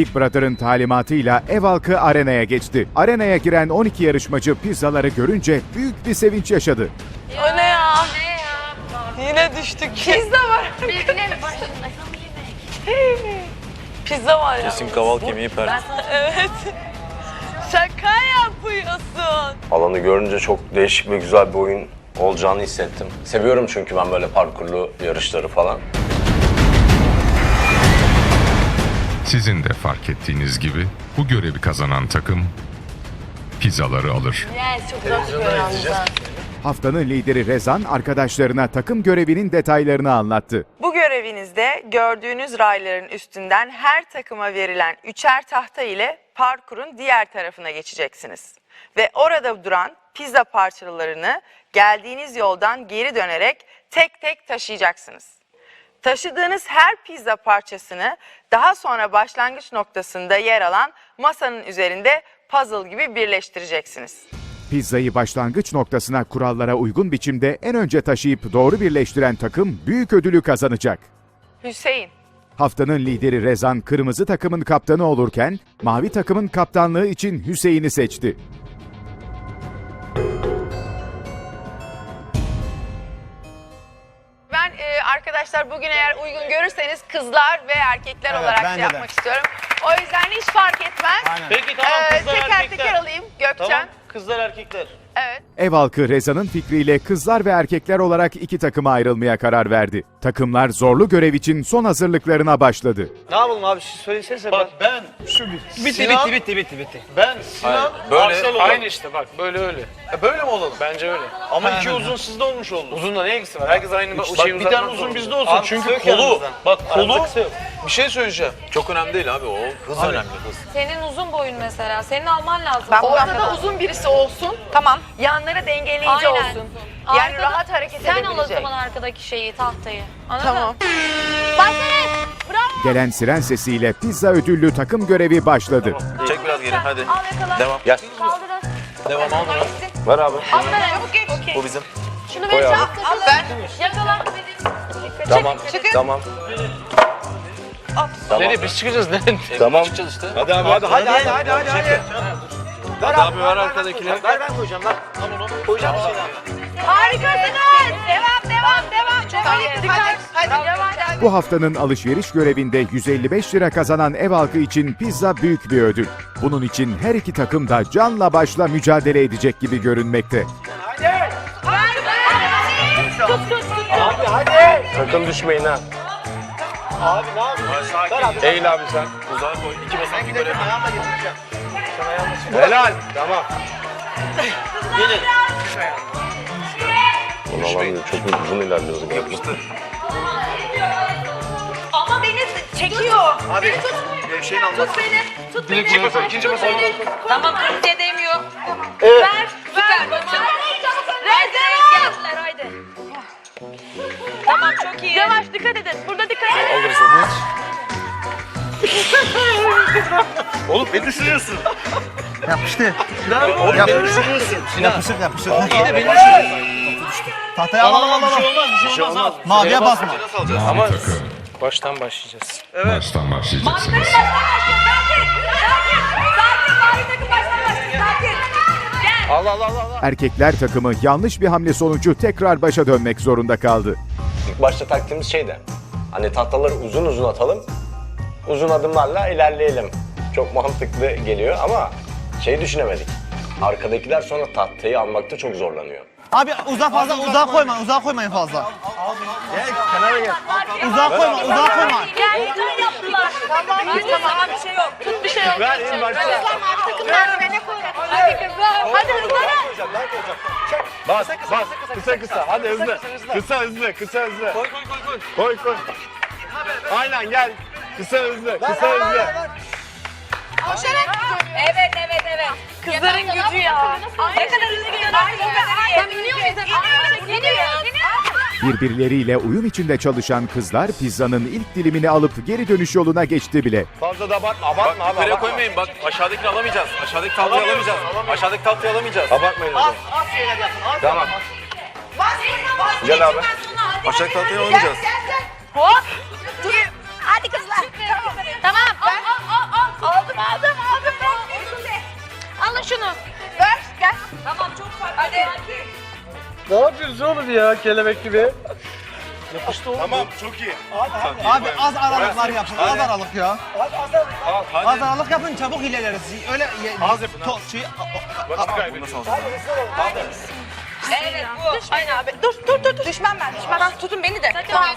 Big Brother'ın talimatıyla ev halkı arenaya geçti. Arenaya giren 12 yarışmacı pizzaları görünce büyük bir sevinç yaşadı. O ne ya? Yine düştük. Pizza var. Bilgilerin başında. Pizza var ya. Kesin kaval kemiği pert. Evet. Şaka yapıyorsun. Alanı görünce çok değişik ve güzel bir oyun olacağını hissettim. Seviyorum çünkü ben böyle parkurlu yarışları falan. Sizin de fark ettiğiniz gibi bu görevi kazanan takım pizzaları alır. Çok yalnız. Haftanın lideri Rezan arkadaşlarına takım görevinin detaylarını anlattı. Bu görevinizde gördüğünüz rayların üstünden her takıma verilen üçer tahta ile parkurun diğer tarafına geçeceksiniz. Ve orada duran pizza parçalarını geldiğiniz yoldan geri dönerek tek tek taşıyacaksınız. Taşıdığınız her pizza parçasını daha sonra başlangıç noktasında yer alan masanın üzerinde puzzle gibi birleştireceksiniz. Pizzayı başlangıç noktasına kurallara uygun biçimde en önce taşıyıp doğru birleştiren takım büyük ödülü kazanacak. Hüseyin, Haftanın lideri Rezan kırmızı takımın kaptanı olurken mavi takımın kaptanlığı için Hüseyin'i seçti. Arkadaşlar bugün eğer uygun görürseniz kızlar ve erkekler Evet, olarak şey de. yapmak istiyorum. O yüzden hiç fark etmez. Peki tamam Ee, kızlar teker erkekler. teker alayım Gökçen. Tamam kızlar erkekler. Evet. Ev halkı Rezan'ın fikriyle kızlar ve erkekler olarak iki takıma ayrılmaya karar verdi. Takımlar zorlu görev için son hazırlıklarına başladı. Ne yapalım abi siz söylesenize Bak ben. ben şu Bitti Sinan, bitti bitti bitti bitti. Ben Sinan böyle- olalım. Aynı işte bak böyle öyle. E, böyle mi olalım? Bence öyle. Ama iki uzun sizde olmuş oldu. Uzunla ne ilgisi var? Herkes aynı Bak şeyi bir uzatmak tane uzun zorunda. bizde olsun Abi, çünkü kısa yok kolu. yanımızda. Bak kolu. kısa yok. Bir şey söyleyeceğim. Çok önemli değil abi o. Hız önemli hız. Senin uzun boyun mesela. Senin alman lazım. Ben ortada kadar. uzun birisi olsun. Tamam. Yanları dengeleyici Aynen. olsun. Yani Arkada- rahat hareket Sen al o edebilecek. zaman arkadaki şeyi, tahtayı. Anladın? Tamam. Başlayın. Bravo. Gelen siren sesiyle pizza ödüllü takım görevi başladı. Çek biraz geri hadi. Al yakala. Devam. Gel. Kaldırın. Devam al bunu. Ver abi. Aferin. Okey. Bu bizim. Şunu Koy ver. abi. Al ben. Yakala. Tamam. Tamam. Tamam. Nereye biz çıkacağız nereye? Tamam. Hadi abi hadi hadi hadi hadi hadi. hadi. Hadi abi ver arkadakileri. Ver ben koyacağım lan. Al onu. Koyacağım Hüseyin abi. Harikasınız. Devam devam devam. Çok iyi. Hadi. Hadi. Devam. Bu haftanın alışveriş görevinde 155 lira kazanan ev halkı için pizza büyük bir ödül. Bunun için her iki takım da canla başla mücadele edecek gibi görünmekte. Abi hadi. Sakın düşmeyin ha. Abi ne yapıyorsun? Ver abi. Eğil abi sen. Uzağa koy. İki Ben basamak gidelim görev. ayağımla getireceğim. Sen ayağımla. Helal. Tamam. Gelin. Bunu alamıyorum. Çok uzun ilerliyoruz. Yapıştır. Ama beni çekiyor. Abi. Gevşeyin Allah. Tut beni. Tut beni. İkinci basamak, ikinci basamak. Tamam kimse demiyor. Evet. Ver. Süper. Tamam. Haydi geldiler haydi. Tamam çok iyi. Yavaş dikkat edin. Burada dikkat edin. Alırsın. Oğlum ne düşünüyorsun? Yapıştı. Oğlum ne düşünüyorsun? Yapıştır yapıştır. İyi de beni düşünüyorsun. Tahtayı al al al al. Bir şey olmaz bir şey olmaz. al. Maviye basma. Ama Mavi takım baştan başlayacağız. baştan başlayacaksınız. Al al al al. Erkekler takımı yanlış bir hamle sonucu tekrar başa dönmek zorunda kaldı. İlk başta taktiğimiz şeydi. Hani tahtaları uzun uzun atalım. Uzun adımlarla ilerleyelim. Çok mantıklı geliyor ama şey düşünemedik. Arkadakiler sonra tahtayı almakta çok zorlanıyor. Abi uzağa fazla uzağa koyma uzağa koymayın fazla. Gel kenara gel. Uzağa koyma uzağa koyma. Gel yaptılar. Tamam tamam bir şey yok. Tut bir şey yok. Ver en başta. Takım merdivene koy. Hadi kızlar. Hadi hızlanın. Bas bas. Kısa kısa. Hadi hızlı. Kısa hızlı. Kısa hızlı. Koy koy koy koy. Koy koy. Aynen gel. Kısa hızlı. Kısa hızlı. Evet evet evet. Kızların gücü ya. Ne kadar hızlı? İniyor. Birbirleriyle uyum içinde çalışan kızlar pizzanın ilk dilimini alıp geri dönüş yoluna geçti bile. Fazla da abartma. Abartma abi. Yukarıya abartma. koymayın bak aşağıdakini alamayacağız. Aşağıdaki tahtayı alamayacağız. Aşağıdaki tahtayı alamayacağız. Abartmayın hocam. Az şeyler yapın. Az Tamam. Gel abi. Aşağıdaki tahtayı alamayacağız. Hop. Dur. Hadi kızlar. Tamam. Al al al al. aldım aldım. Alın şunu. Ver gel. Tamam çok farklı. Hadi. Ne yapıyorsun oğlum ya kelebek gibi? Yapıştı oğlum. Tamam çok iyi. Abi az aralıklar yapın. Az aralık ya. Al Az hadi. aralık yapın çabuk ilerleriz. Öyle ye- Az yapın, to- şey, Vakit kaybediyorsun. Evet bu. Aynen abi. Dur dur dur. dur. Düşmem ben. Düşmem. Ben tutun beni de. Tamam.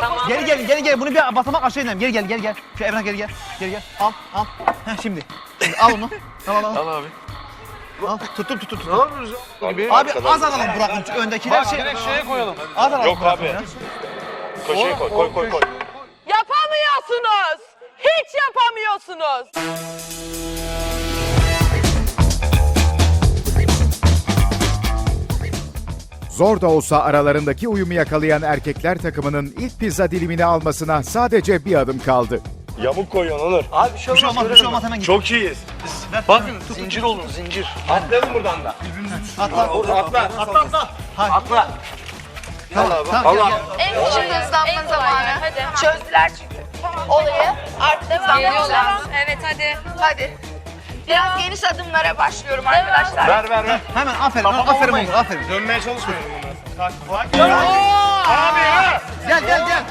Tamam. Geri gel gel gel bunu bir basamak aşağı inelim. Gel gel gel gel. Şu Emrah gel gel. Gel gel. Al al. Heh şimdi. Şimdi al onu. Al al al. Al abi. al. Tuttum tuttum Ne tuttum. yapıyoruz gibi? Abi az aralık bırakın öndekiler şey. direkt şeye koyalım. Az aralık Yok abi. ya. Koşuya koy koy koy koy. Yapamıyorsunuz. Hiç yapamıyorsunuz. Zor da olsa aralarındaki uyumu yakalayan erkekler takımının ilk pizza dilimini almasına sadece bir adım kaldı. Yamuk koyuyorsun Onur. Abi bir şey Bir şey olmaz. bir şey olmaz hemen git. Çok iyiyiz. Bakın zincir olun zincir. Atlayalım buradan da. Atla. Atla atla. Atla atla. Atla. Tamam tamam gel. En küçük hızlanma zamanı. Hadi. Çözdüler çünkü. Olayı artık hızlanmamız lazım. Evet hadi. Hadi. Biraz geniş adımlara başlıyorum arkadaşlar. Ver ver ver. Hemen aferin aferin olur aferin. Dönmeye çalışmıyorum bundan. Abi ya. Gel gel gel.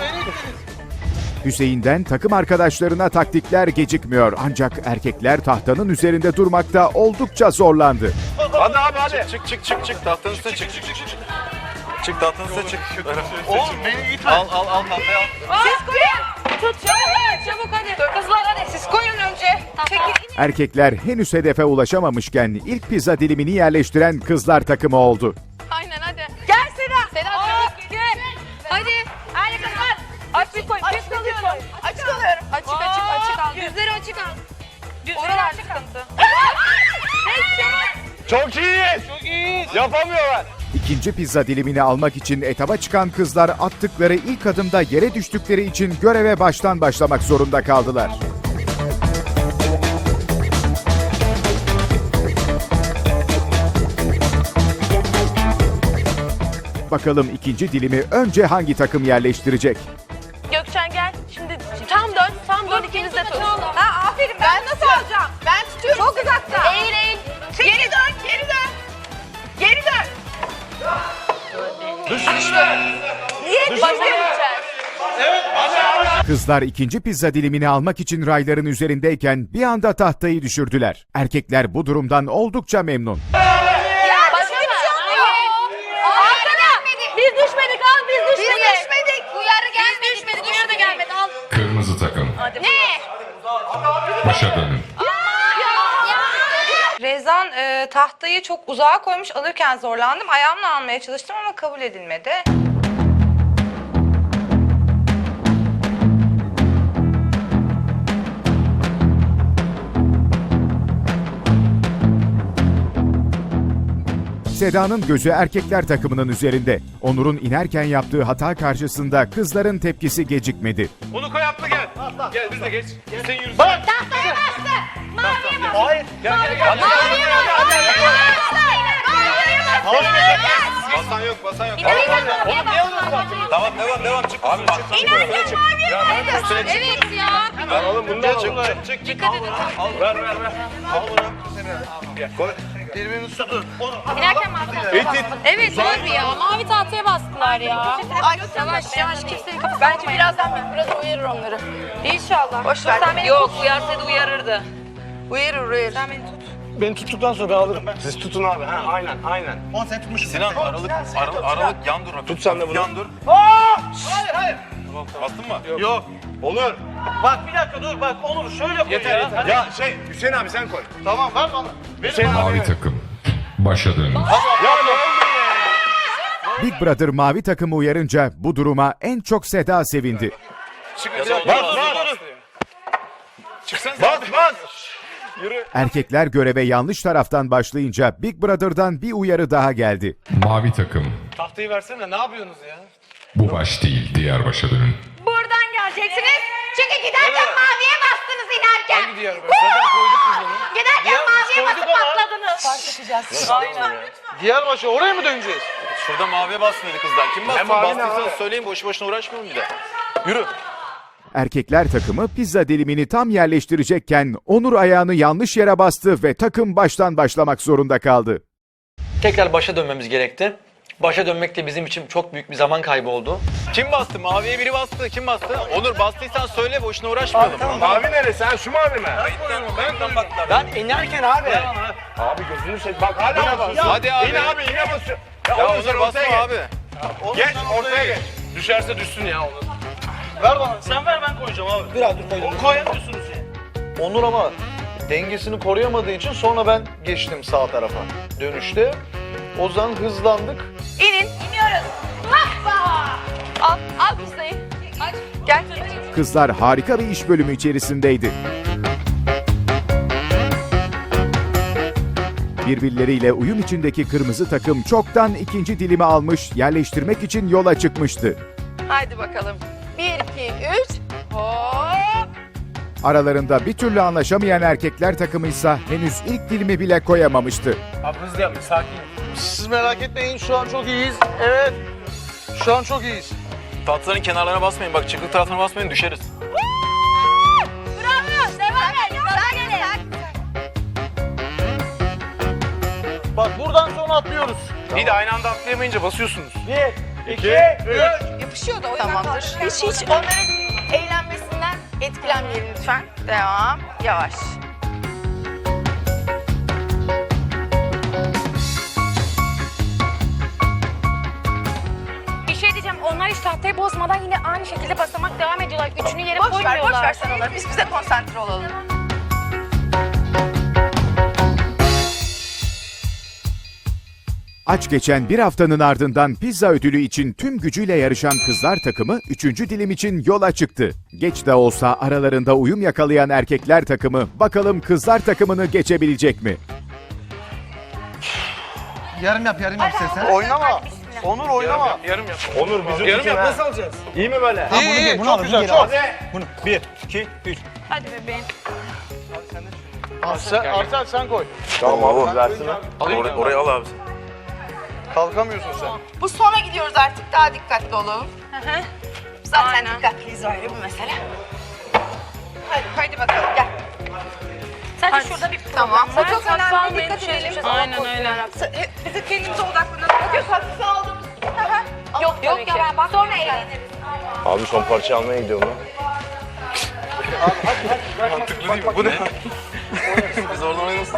Hüseyin'den takım arkadaşlarına taktikler gecikmiyor ancak erkekler tahtanın üzerinde durmakta oldukça zorlandı. Hadi abi hadi. Çık çık çık çık tahtanın üstüne çık. Çık çık çık. Çık tahtanın üstüne çık. Oğlum beni itme. Al al al tahtayı al. Siz koyun. Tut çabuk. Çabuk hadi. Kızlar hadi Çekil. Erkekler henüz hedefe ulaşamamışken ilk pizza dilimini yerleştiren kızlar takımı oldu. Aynen hadi. Gel Seda. Seda çabuk. Gel. Hadi. Hadi kızlar. Aç bir koy. Açık alıyorum. Açık alıyorum. Açık açık açık al. Düzleri açık al. Oralar sıkıntı. Çok iyiyiz. Çok iyiyiz. Yapamıyorlar. İkinci pizza dilimini almak için etaba çıkan kızlar attıkları ilk adımda yere düştükleri için göreve baştan başlamak zorunda kaldılar. Bakalım ikinci dilimi önce hangi takım yerleştirecek? Gökçen gel. Şimdi tam dön. Tam dön ikiniz de tut. Ha aferin. Ben, nasıl alacağım? Ben tutuyorum. Çok uzakta. Eğil eğil. Geri dön. Geri dön. Geri dön. Niye düşmeyeceğiz? Kızlar ikinci pizza dilimini almak için rayların üzerindeyken bir anda tahtayı düşürdüler. Erkekler bu durumdan oldukça memnun. Başka bir şey olmuyor. Arkada. Biz düşmedik al biz düşmedik. Biz düşmedik. Uyarı gelmedi. Biz düşmedik. Uyarı da gelmedi al. Kırmızı takım. Ne? Başa dönün. Rezan e, tahtayı çok uzağa koymuş alırken zorlandım. Ayağımla almaya çalıştım ama kabul edilmedi. Seda'nın gözü erkekler takımının üzerinde. Onur'un inerken yaptığı hata karşısında kızların tepkisi gecikmedi. Onu koy atla gel. Gel biz de geç. Sen yürü. Bak. Tahtaya bastı. Maviye bastı. Hayır. Gel gel gel. Maviye bastı. Maviye bastı. Maviye bastı. Basan yok basan yok. İnerken maviye bastı. Tamam devam devam çık. Abi çık. İnerken maviye bastı. Evet ya. Ben oğlum bundan Çık alalım. çık çık. Dikkat edin. Ver ver ver. Al bunu. Koy. Birbirini tutun. İnerken mavi İt it. Evet doğru ya. Mavi tahtaya bastılar ya. Ay yavaş yavaş kimsenin kafasına Bence birazdan Big Brother uyarır onları. İnşallah. Boş ver. Sen beni Yok uyarsaydı uyarırdı. Uyarır uyarır. Sen beni tut. Beni tuttuktan sonra ben alırım. Siz tutun abi. Ha aynen aynen. On sen tutmuşsun. Sinan aralık aralık, aralık yan dur. hafif. Tut sen de bunu. Yan dur. Hayır hayır. Bastın mı? Yok. Olur. Bak bir dakika dur bak olur şöyle koy Yeter yeter. Ya şey Hüseyin abi sen koy. Tamam ver bana. Hüseyin abi. Mavi takım. Başa ya? Big Brother mavi takımı uyarınca bu duruma en çok Seda sevindi. Erkekler göreve yanlış taraftan başlayınca Big Brother'dan bir uyarı daha geldi. Mavi takım. Tahtayı versene ne yapıyorsunuz ya? Bu baş değil. Diğer başa dönün. Buradan geleceksiniz. Çünkü giderken maviye bastınız inerken. Hangi diğer baş? Zaten koyduk biz onu. Giderken maviye basıp ama. patladınız. Aynen. Diğer başa oraya mı döneceğiz? Şurada maviye bastın dedi kızlar. Kim bastı? mavi ne Bastıysanız abi? söyleyin boşu boşuna uğraşmayalım bir de. Yürü. Erkekler takımı pizza dilimini tam yerleştirecekken Onur ayağını yanlış yere bastı ve takım baştan başlamak zorunda kaldı. Tekrar başa dönmemiz gerekti. Başa dönmek de bizim için çok büyük bir zaman kaybı oldu. Kim bastı? Maviye biri bastı. Kim bastı? Onur bastıysan söyle boşuna uğraşmayalım. Mavi neresi? Ha şu mavi mi? Ben inerken abi. Abi gözünü seveyim. Bak hala basıyor. Hadi abi. Yine abi yine basıyor. Ya, Ya Onur basma ortaya geç. abi. Geç ortaya geç. Düşerse düşsün ya Onur. Ver bana. Sen ver ben koyacağım abi. Biraz dur koyacağım. Koyamıyorsunuz ya. Onur ama dengesini koruyamadığı için sonra ben geçtim sağ tarafa. Dönüşte Ozan hızlandık. İnin. İniyoruz. Hoppa. Al, al pizzayı. Aç. Gel. Kızlar harika bir iş bölümü içerisindeydi. Birbirleriyle uyum içindeki kırmızı takım çoktan ikinci dilimi almış, yerleştirmek için yola çıkmıştı. Haydi bakalım. Bir, iki, üç. Hop. Aralarında bir türlü anlaşamayan erkekler takımı ise henüz ilk dilimi bile koyamamıştı. Abi hızlı yapın sakin. Siz merak etmeyin şu an çok iyiyiz. Evet. Şu an çok iyiyiz. Tatlıların kenarlarına basmayın. Bak çıkık tarafına basmayın düşeriz. Bravo. Devam et. Daha geri. Bak buradan sonra atlıyoruz. Bir de aynı anda atlayamayınca basıyorsunuz. Bir, iki, üç. Yapışıyordu o Tamamdır. Hiç hiç onların eğlenmesinden etkilenmeyelim lütfen. Devam. Yavaş. Tahtayı bozmadan yine aynı şekilde basamak devam ediyorlar. Üçünü yere Boş ver, koymuyorlar. boş ver sen onları. Biz bize konsantre olalım. Aç geçen bir haftanın ardından pizza ödülü için tüm gücüyle yarışan kızlar takımı 3. dilim için yola çıktı. Geç de olsa aralarında uyum yakalayan erkekler takımı bakalım kızlar takımını geçebilecek mi? Yarım yap yarım yap sen. Oynama. Onur oynama. Yarım yap. Onur bizim Yarım için yap ha. nasıl alacağız? İyi mi böyle? İyi iyi çok güzel çok. Bunu bir, iki, üç. Hadi bebeğim. Sen, Arsel sen koy. Tamam abi versin. Oraya, oraya al abi. Kalkamıyorsun sen. Bu sona gidiyoruz artık. Daha dikkatli olalım. Zaten dikkatliyiz öyle bu mesele. Hadi, hadi bakalım gel. Sadece şurada bir Tamam. Bu Bu çok önemli. Dikkat edelim. Aynen öyle. Bizi kendimize odaklanalım. Yok hafife aldığımız. Yok yok ya ben bak. Sonra eğleniriz. Abi son parça almaya gidiyorum Mantıklı değil mi? Bu ne? Biz oradan oraya nasıl...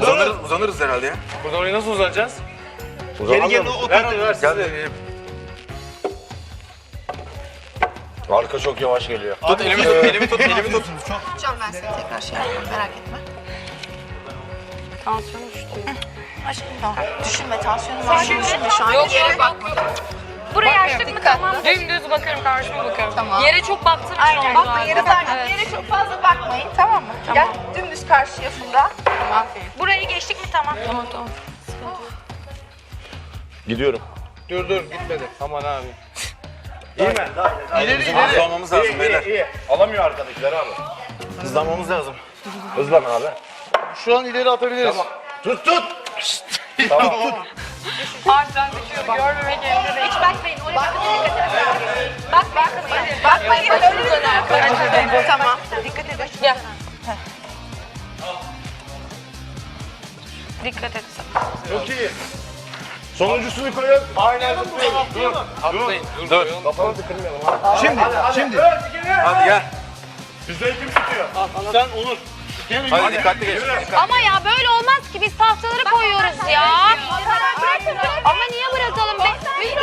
Uzanırız, uzanırız herhalde ya. Buradan oraya nasıl uzanacağız? Geri geri o Ver ver. Gel Arka çok yavaş geliyor. tut elimi tut, elimi tut, elimi tut. Tutacağım ben seni tekrar şey yapıyorum. Merak etme. Tansiyonum düştü. Aşkım tamam. Düşünme tansiyonum var. Düşünme şu an. Yok, Yere bakma. Buraya açtık mı tamam. Dümdüz bakıyorum karşıma bakıyorum. Tamam. Yere çok baktığım için Aynen. oldu Bakma yere zaten. Evet. Yere çok fazla bakmayın tamam mı? Gel dümdüz karşıya fırla. Tamam. Burayı geçtik mi tamam. Tamam tamam. Gidiyorum. Dur dur gitmedi. Aman abi. İyi mi? İleri ileri. hızlanmamız lazım İyi, beyler. iyi, iyi. Alamıyor arkadakiler abi. Hızlanmamız lazım. Hızlan abi. Şu an ileri atabiliriz. Tut tut. Harbiden düşüyor. Görmemek elde değil. Hiç bakmayın. Oraya bakın. Dikkat edin. Bakmayın kızlar. Bakmayın. Öyle mi? Tamam. Dikkat edin. Gel. Dikkat et. Çok iyi. Sonuncusunu koyun. Aynen zıplayalım. Dur. Atlayın. Dur. Dur. Kafamızı kırmayalım. Şimdi şimdi. Hadi gel. Pizzayı kim tutuyor? Sen Onur. Hadi dikkatli geç. Ama ya böyle olmaz ki biz tahtaları koyuyoruz ya. Ama niye bırakalım? Biz öyle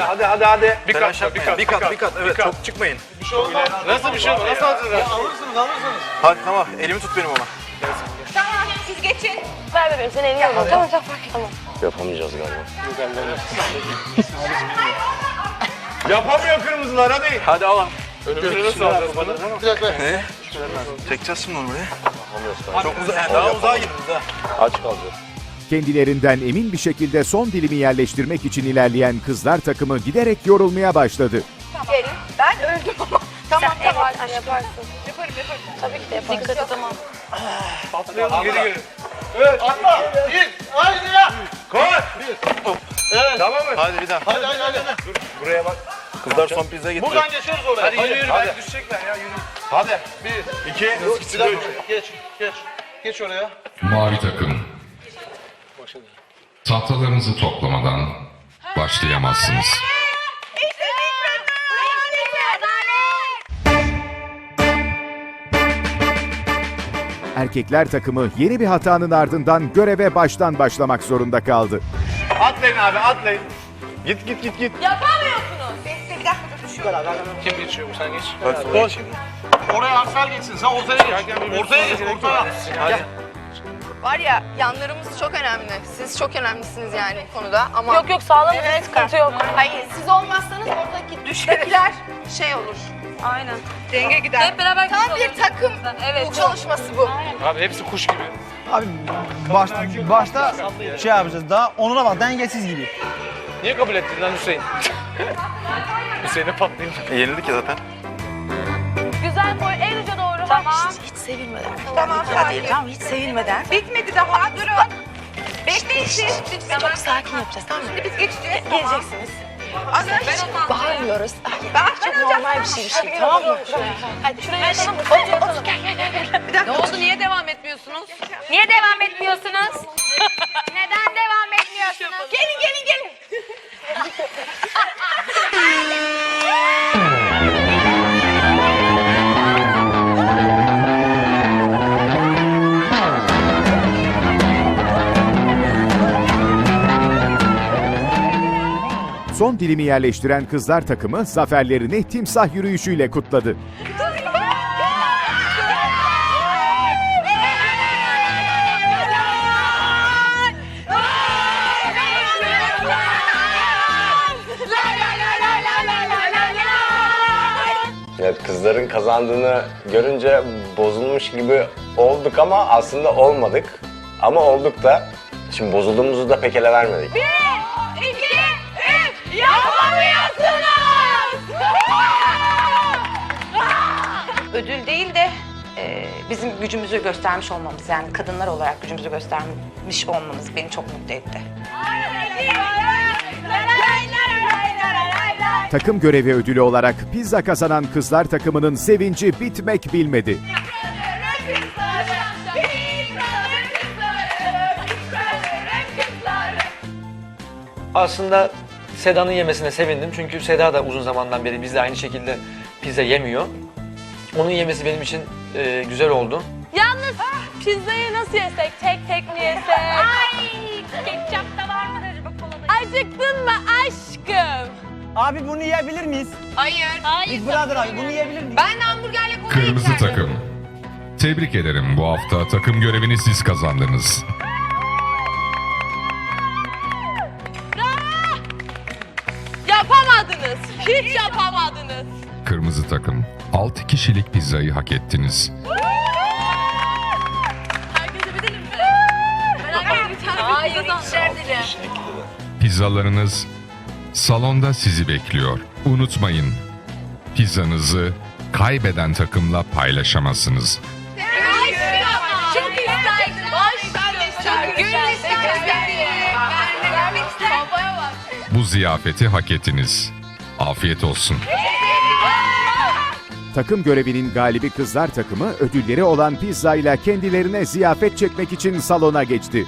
Hadi hadi hadi hadi. Bir kat bir kat Bir kat, bir kat. Evet, çok çıkmayın. Nasıl bir şey oldu? Nasıl alacağız abi? Alırsınız alırsınız. Hadi tamam, elimi tut benim ama. Tamam siz geçin. Ver bebeğim sen elini al. Tamam tamam. Tamam. Yapamayacağız galiba. Yapamıyor kırmızılar hadi. Hadi al. Önümüzü nasıl alacağız? Bir dakika. Ne? Çekeceğiz şimdi onu buraya. Çok uzağa, daha uzağa gidin uzağa. Aç kalacağız. Kendilerinden emin bir şekilde son dilimi yerleştirmek için ilerleyen kızlar takımı giderek yorulmaya başladı. Ben öldüm ama. Tamam Sen tamam. yaparsın, yaparsın. Yaparım yaparım. Tabii ki de yaparsın. Dikkat et ama. Atlayalım geri geri. Evet. Atla. Bir. Haydi ya. Koş. Evet. Tamam mı? Hadi bir daha. Hadi hadi hadi. Dur buraya bak. Kızlar son pizza getiriyor. Buradan geçeriz oraya. Hadi yürü yürü. Hadi. Hadi. Düşecekler ya yürü. Hadi. Bir. İki. Dakika. Geç. Geç. Geç oraya. Mavi takım. Tahtalarınızı toplamadan başlayamazsınız. Erkekler takımı yeni bir hatanın ardından göreve baştan başlamak zorunda kaldı. Atlayın abi atlayın. Git git git git. Yapamıyorsunuz. Bir, bir dakika dur düşüyor. Kim geçiyor bu sen geç. Koş. Oraya Arsal geçsin. Sen ortaya geç. Ortaya geç. Ortaya. Hadi. Var ya yanlarımız çok önemli. Siz çok önemlisiniz yani bu konuda ama... Yok yok sağlam evet, sıkıntı yok. Hayır siz olmazsanız oradaki düşecekler şey olur. Aynen. Denge gider. Hep beraber Tam bir takım Evet. bu çalışması bu. Abi hepsi kuş gibi. Abi baş, başta şey yapacağız daha onuna bak dengesiz gibi. Niye kabul ettin lan Hüseyin? Hüseyin'e patlayayım. E, yenildik ya zaten. Güzel koy en uca doğru. Tamam. Hiç sevilmeden. Tamam, Hadi tamam hiç sevilmeden. Bitmedi daha durun. Bekleyin siz. Çok sakin yapacağız tamam mı? Şimdi biz geçeceğiz. Geleceksiniz. Az önce hiç Bağırmıyoruz. Ben Çok normal bir şey bir şey tamam mı? Hadi şuraya yatalım. Otur otur. Gel gel gel. gel. Ne oldu niye devam etmiyorsunuz? Niye devam etmiyorsunuz? Neden devam etmiyorsunuz? Gelin gelin gelin. Son dilimi yerleştiren kızlar takımı zaferlerini timsah yürüyüşüyle kutladı. Evet, kızların kazandığını görünce bozulmuş gibi olduk ama aslında olmadık. Ama olduk da. Şimdi bozulduğumuzu da pek ele vermedik. İki, üç. Yapamıyorsunuz. Ödül değil de e, bizim gücümüzü göstermiş olmamız yani kadınlar olarak gücümüzü göstermiş olmamız beni çok mutlu etti. Takım görevi ödülü olarak pizza kazanan kızlar takımının sevinci bitmek bilmedi. Aslında Seda'nın yemesine sevindim çünkü Seda da uzun zamandan beri bizle aynı şekilde pizza yemiyor. Onun yemesi benim için e, güzel oldu. Yalnız pizzayı nasıl yesek? Tek tek mi yesek? Ay, ketçap da var mı acaba kolada? Acıktın mı aşkım? Abi bunu yiyebilir miyiz? Hayır. Big Brother abi bunu yiyebilir miyiz? Ben hamburgerle kola Kırmızı içerdim. takım. Tebrik ederim bu hafta takım görevini siz kazandınız. Hiç yapamadınız. Kırmızı takım. 6 kişilik pizzayı hak ettiniz. Herkese bedelim mi? Merak etme. Hayır, ikişer dilim. Pizzalarınız salonda sizi bekliyor. Unutmayın. Pizzanızı kaybeden takımla paylaşamazsınız. Çok isterdim. Aşkım. Gönül isterdim. Babaya bak. Bu ziyafeti hak ettiniz. Afiyet olsun. Takım görevinin galibi kızlar takımı ödülleri olan pizza ile kendilerine ziyafet çekmek için salona geçti.